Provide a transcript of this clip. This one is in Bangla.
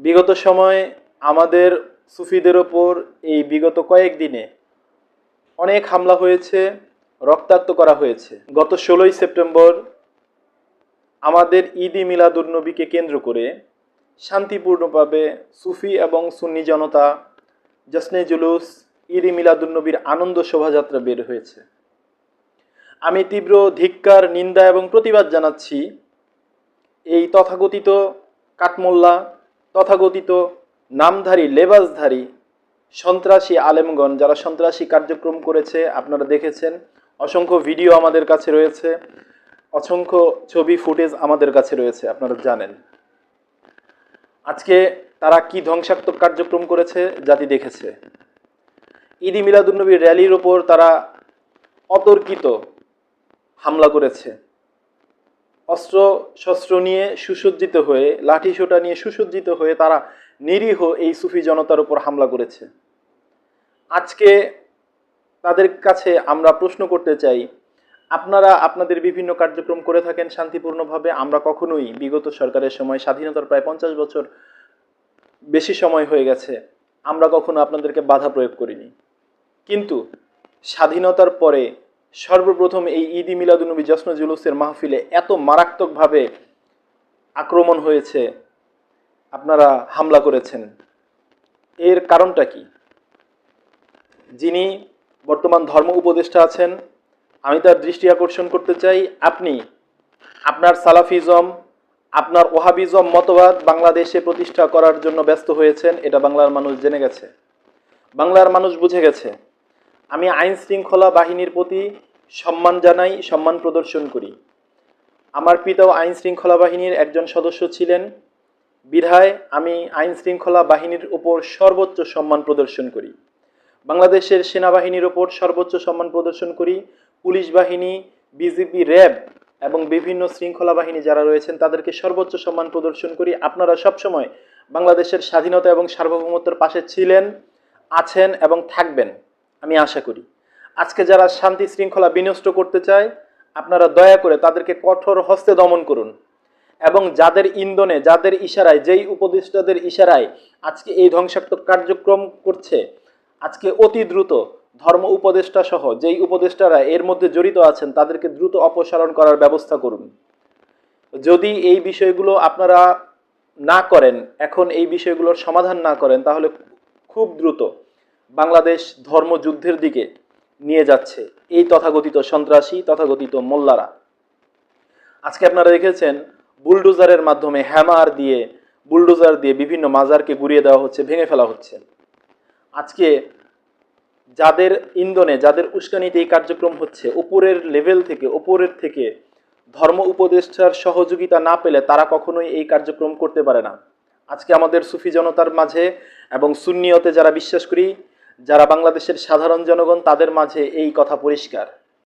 বিগত সময়ে আমাদের সুফিদের ওপর এই বিগত কয়েক দিনে অনেক হামলা হয়েছে, রক্তাক্ত করা হয়েছে। গত ষোলোই সেপ্টেম্বর আমাদের ঈদি মিলাদুন্নবীকে কেন্দ্র করে শান্তিপূর্ণভাবে সুফি এবং সুন্নি জনতা জসনে জুলুস, ঈদি মিলাদুন্নবীর আনন্দ শোভাযাত্রা বের হয়েছে। আমি তীব্র ধিক্কার, নিন্দা এবং প্রতিবাদ জানাচ্ছি এই তথাকথিত কাঠমোল্লা তথাকথিত নামধারী, লেবাসধারী সন্ত্রাসী আলেমগণ যারা সন্ত্রাসী কার্যক্রম করেছে, আপনারা দেখেছেন। অসংখ্য ভিডিও আমাদের কাছে রয়েছে। অসংখ্য ছবি, ফুটেজ আমাদের কাছে রয়েছে, আপনারা জানেন। আজকে তারা কি ধ্বংসাত্মক কার্যক্রম করেছে, জাতি দেখেছে। ঈদি মিলাদুন্নবীর র্যালির ওপর তারা অতর্কিত হামলা করেছে। অস্ত্র শস্ত্র নিয়ে সুসজ্জিত হয়ে লাঠি সোটা নিয়ে সুসজ্জিত হয়ে তারা নিরীহ এই সুফি জনতার উপর হামলা করেছে। আজকে তাদের কাছে আমরা প্রশ্ন করতে চাই, আপনারা আপনাদের বিভিন্ন কার্যক্রম করে থাকেন শান্তিপূর্ণভাবে, আমরা কখনোই বিগত সরকারের সময় স্বাধীনতার প্রায় পঞ্চাশ বছর বেশি সময় হয়ে গেছে, আমরা কখনো আপনাদেরকে বাধা প্রয়োগ করিনি। কিন্তু স্বাধীনতার পরে সর্বপ্রথম এই ঈদি মিলাদুনবী জশ্ন জুলুসের মাহফিলে এত মারাত্মকভাবে আক্রমণ হয়েছে, আপনারা হামলা করেছেন। এর কারণটা কি? যিনি বর্তমান ধর্ম উপদেষ্টা আছেন, আমি তার দৃষ্টি আকর্ষণ করতে চাই, আপনি আপনার সালাফিজম, আপনার ওহাবিজম মতবাদ বাংলাদেশে প্রতিষ্ঠা করার জন্য ব্যস্ত হয়েছেন, এটা বাংলার মানুষ জেনে গেছে। বাংলার মানুষ বুঝে গেছে আমি আইন শৃঙ্খলা বাহিনীর প্রতি সম্মান জানাই, সম্মান প্রদর্শন করি। আমার পিতাও আইন শৃঙ্খলা বাহিনীর একজন সদস্য ছিলেন। বিধায় আমি আইন শৃঙ্খলা বাহিনীর উপর সর্বোচ্চ সম্মান প্রদর্শন করি। বাংলাদেশের সেনাবাহিনীর ওপর সর্বোচ্চ সম্মান প্রদর্শন করি। পুলিশ বাহিনী, বিজিবি, র্যাব এবং বিভিন্ন শৃঙ্খলা বাহিনী যারা রয়েছেন, তাদেরকে সর্বোচ্চ সম্মান প্রদর্শন করি। আপনারা সবসময় বাংলাদেশের স্বাধীনতা এবং সার্বভৌমত্বের পাশে ছিলেন, আছেন এবং থাকবেন। আমি আশা করি। আজকে যারা শান্তি শৃঙ্খলা বিনষ্ট করতে চায়, আপনারা দয়া করে তাদেরকে কঠোর হস্তে দমন করুন এবং যাদের ইন্ধনে, যাদের ইশারায়, যেই উপদেষ্টাদের ইশারায় আজকে এই ধ্বংসাত্মক কার্যক্রম করছে, আজকে অতি দ্রুত ধর্ম উপদেষ্টা সহ যেই উপদেষ্টারা এর মধ্যে জড়িত আছেন, তাদেরকে দ্রুত অপসারণ করার ব্যবস্থা করুন। যদি এই বিষয়গুলো আপনারা না করেন, এখন এই বিষয়গুলোর সমাধান না করেন, তাহলে খুব দ্রুত বাংলাদেশ ধর্মযুদ্ধের দিকে নিয়ে যাচ্ছে এই তথাকথিত সন্ত্রাসী, তথাকথিত মোল্লারা। আজকে আপনারা দেখেছেন, বুলডোজারের মাধ্যমে হ্যামার দিয়ে, বুলডোজার দিয়ে বিভিন্ন মাজারকে গুড়িয়ে দেওয়া হচ্ছে, ভেঙে ফেলা হচ্ছে। আজকে যাদের ইন্ধনে, যাদের উস্কানিতে এই কার্যক্রম হচ্ছে, উপরের লেভেল থেকে, উপরের থেকে ধর্ম উপদেষ্টার সহযোগিতা না পেলে তারা কখনোই এই কার্যক্রম করতে পারে না। আজকে আমাদের সুফি জনতার মাঝে এবং সুন্নিয়তে যারা বিশ্বাস করি যারা বাংলাদেশের সাধারণ জনগণ তাদের মাঝে এই কথা পরিষ্কার।